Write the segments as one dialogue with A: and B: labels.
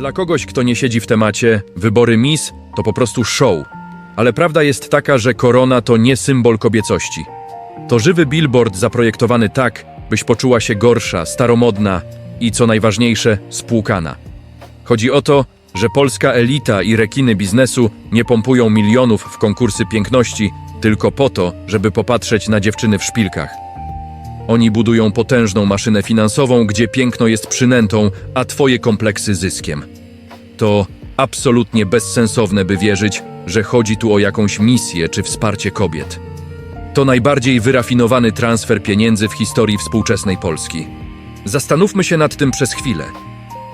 A: Dla kogoś, kto nie siedzi w temacie, wybory Miss to po prostu show. Ale prawda jest taka, że korona to nie symbol kobiecości. To żywy billboard zaprojektowany tak, byś poczuła się gorsza, staromodna i co najważniejsze, spłukana. Chodzi o to, że polska elita i rekiny biznesu nie pompują milionów w konkursy piękności tylko po to, żeby popatrzeć na dziewczyny w szpilkach. Oni budują potężną maszynę finansową, gdzie piękno jest przynętą, a twoje kompleksy zyskiem. To absolutnie bezsensowne, by wierzyć, że chodzi tu o jakąś misję czy wsparcie kobiet. To najbardziej wyrafinowany transfer pieniędzy w historii współczesnej Polski. Zastanówmy się nad tym przez chwilę.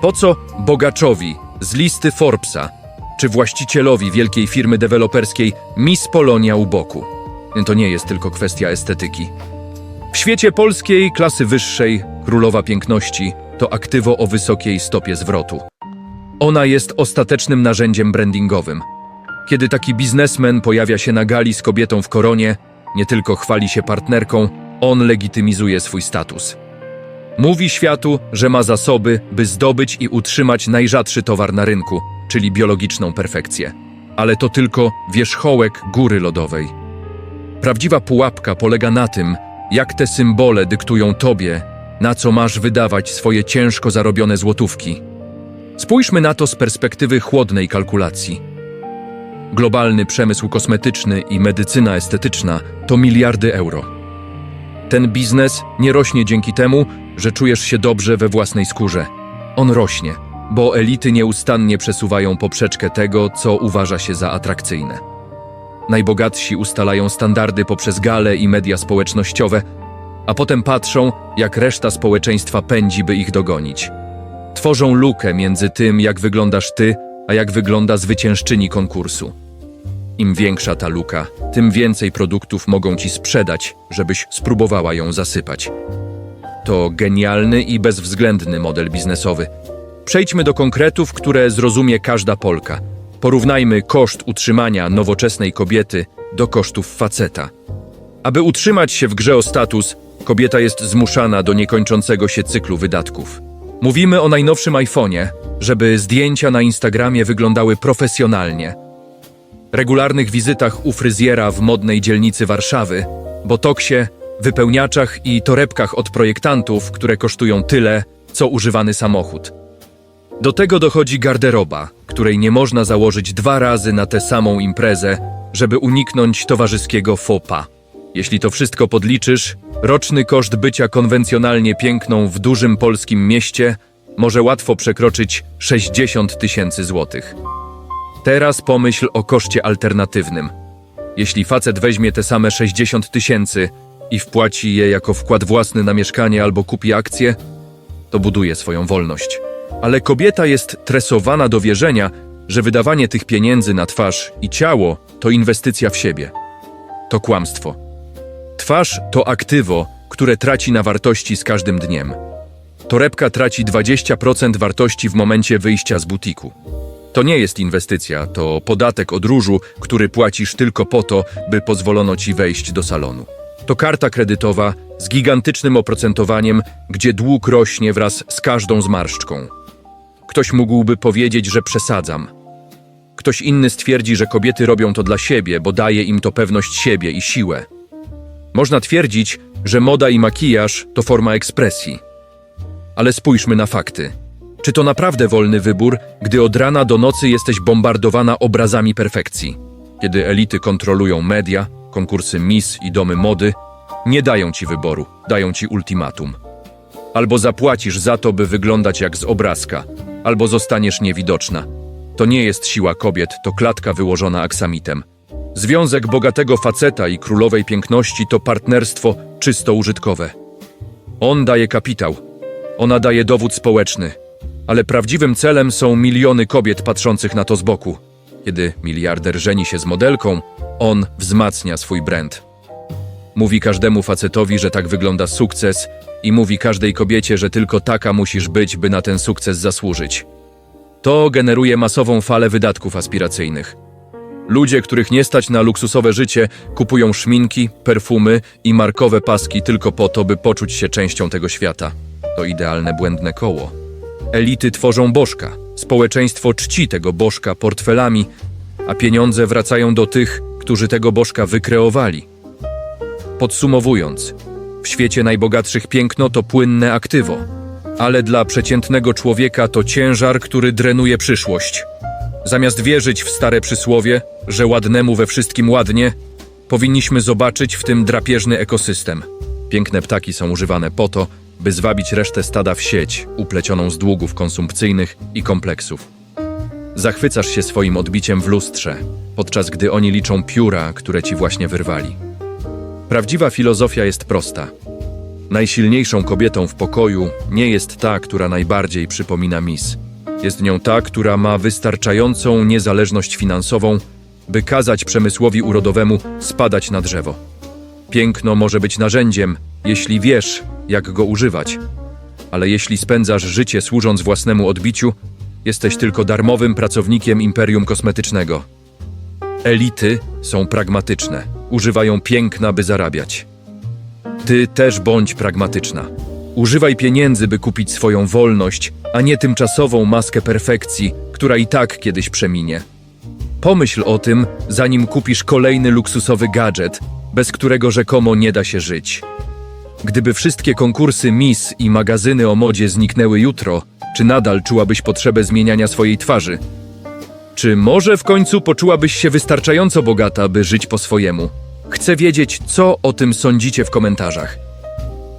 A: Po co bogaczowi z listy Forbesa czy właścicielowi wielkiej firmy deweloperskiej Miss Polonia u boku? To nie jest tylko kwestia estetyki. W świecie polskiej klasy wyższej królowa piękności to aktywo o wysokiej stopie zwrotu. Ona jest ostatecznym narzędziem brandingowym. Kiedy taki biznesmen pojawia się na gali z kobietą w koronie, nie tylko chwali się partnerką, on legitymizuje swój status. Mówi światu, że ma zasoby, by zdobyć i utrzymać najrzadszy towar na rynku, czyli biologiczną perfekcję. Ale to tylko wierzchołek góry lodowej. Prawdziwa pułapka polega na tym, jak te symbole dyktują tobie, na co masz wydawać swoje ciężko zarobione złotówki. Spójrzmy na to z perspektywy chłodnej kalkulacji. Globalny przemysł kosmetyczny i medycyna estetyczna to miliardy euro. Ten biznes nie rośnie dzięki temu, że czujesz się dobrze we własnej skórze. On rośnie, bo elity nieustannie przesuwają poprzeczkę tego, co uważa się za atrakcyjne. Najbogatsi ustalają standardy poprzez gale i media społecznościowe, a potem patrzą, jak reszta społeczeństwa pędzi, by ich dogonić. Tworzą lukę między tym, jak wyglądasz ty, a jak wygląda zwyciężczyni konkursu. Im większa ta luka, tym więcej produktów mogą ci sprzedać, żebyś spróbowała ją zasypać. To genialny i bezwzględny model biznesowy. Przejdźmy do konkretów, które zrozumie każda Polka. Porównajmy koszt utrzymania nowoczesnej kobiety do kosztów faceta. Aby utrzymać się w grze o status, kobieta jest zmuszana do niekończącego się cyklu wydatków. Mówimy o najnowszym iPhone'ie, żeby zdjęcia na Instagramie wyglądały profesjonalnie. Regularnych wizytach u fryzjera w modnej dzielnicy Warszawy, botoksie, wypełniaczach i torebkach od projektantów, które kosztują tyle, co używany samochód. Do tego dochodzi garderoba, której nie można założyć dwa razy na tę samą imprezę, żeby uniknąć towarzyskiego pas. Jeśli to wszystko podliczysz, roczny koszt bycia konwencjonalnie piękną w dużym polskim mieście może łatwo przekroczyć 60 tysięcy złotych. Teraz pomyśl o koszcie alternatywnym. Jeśli facet weźmie te same 60 tysięcy i wpłaci je jako wkład własny na mieszkanie albo kupi akcje, to buduje swoją wolność. Ale kobieta jest tresowana do wierzenia, że wydawanie tych pieniędzy na twarz i ciało to inwestycja w siebie. To kłamstwo. Twarz to aktywo, które traci na wartości z każdym dniem. Torebka traci 20% wartości w momencie wyjścia z butiku. To nie jest inwestycja, to podatek od różu, który płacisz tylko po to, by pozwolono ci wejść do salonu. To karta kredytowa z gigantycznym oprocentowaniem, gdzie dług rośnie wraz z każdą zmarszczką. Ktoś mógłby powiedzieć, że przesadzam. Ktoś inny stwierdzi, że kobiety robią to dla siebie, bo daje im to pewność siebie i siłę. Można twierdzić, że moda i makijaż to forma ekspresji. Ale spójrzmy na fakty. Czy to naprawdę wolny wybór, gdy od rana do nocy jesteś bombardowana obrazami perfekcji? Kiedy elity kontrolują media, konkursy Miss i domy mody, nie dają ci wyboru, dają ci ultimatum. Albo zapłacisz za to, by wyglądać jak z obrazka, albo zostaniesz niewidoczna. To nie jest siła kobiet, to klatka wyłożona aksamitem. Związek bogatego faceta i królowej piękności to partnerstwo czysto użytkowe. On daje kapitał, ona daje dowód społeczny, ale prawdziwym celem są miliony kobiet patrzących na to z boku. Kiedy miliarder żeni się z modelką, on wzmacnia swój brand. Mówi każdemu facetowi, że tak wygląda sukces, i mówi każdej kobiecie, że tylko taka musisz być, by na ten sukces zasłużyć. To generuje masową falę wydatków aspiracyjnych. Ludzie, których nie stać na luksusowe życie, kupują szminki, perfumy i markowe paski tylko po to, by poczuć się częścią tego świata. To idealne błędne koło. Elity tworzą bożka, Społeczeństwo czci tego bożka portfelami, a pieniądze wracają do tych, którzy tego bożka wykreowali. Podsumowując, w świecie najbogatszych piękno to płynne aktywo, ale dla przeciętnego człowieka to ciężar, który drenuje przyszłość. Zamiast wierzyć w stare przysłowie, że ładnemu we wszystkim ładnie, powinniśmy zobaczyć w tym drapieżny ekosystem. Piękne ptaki są używane po to, by zwabić resztę stada w sieć, uplecioną z długów konsumpcyjnych i kompleksów. Zachwycasz się swoim odbiciem w lustrze, podczas gdy oni liczą pióra, które ci właśnie wyrwali. Prawdziwa filozofia jest prosta. Najsilniejszą kobietą w pokoju nie jest ta, która najbardziej przypomina mis. Jest nią ta, która ma wystarczającą niezależność finansową, by kazać przemysłowi urodowemu spadać na drzewo. Piękno może być narzędziem, jeśli wiesz, jak go używać, ale jeśli spędzasz życie służąc własnemu odbiciu, jesteś tylko darmowym pracownikiem imperium kosmetycznego. Elity są pragmatyczne, używają piękna, by zarabiać. Ty też bądź pragmatyczna. Używaj pieniędzy, by kupić swoją wolność, a nie tymczasową maskę perfekcji, która i tak kiedyś przeminie. Pomyśl o tym, zanim kupisz kolejny luksusowy gadżet, bez którego rzekomo nie da się żyć. Gdyby wszystkie konkursy Miss i magazyny o modzie zniknęły jutro, czy nadal czułabyś potrzebę zmieniania swojej twarzy? Czy może w końcu poczułabyś się wystarczająco bogata, by żyć po swojemu? Chcę wiedzieć, co o tym sądzicie w komentarzach.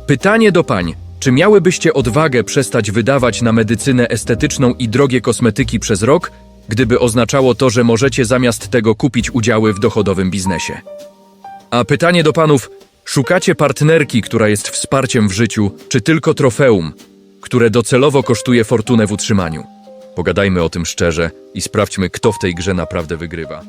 A: Pytanie do pań. Czy miałybyście odwagę przestać wydawać na medycynę estetyczną i drogie kosmetyki przez rok, gdyby oznaczało to, że możecie zamiast tego kupić udziały w dochodowym biznesie? A pytanie do panów: szukacie partnerki, która jest wsparciem w życiu, czy tylko trofeum, które docelowo kosztuje fortunę w utrzymaniu? Pogadajmy o tym szczerze i sprawdźmy, kto w tej grze naprawdę wygrywa.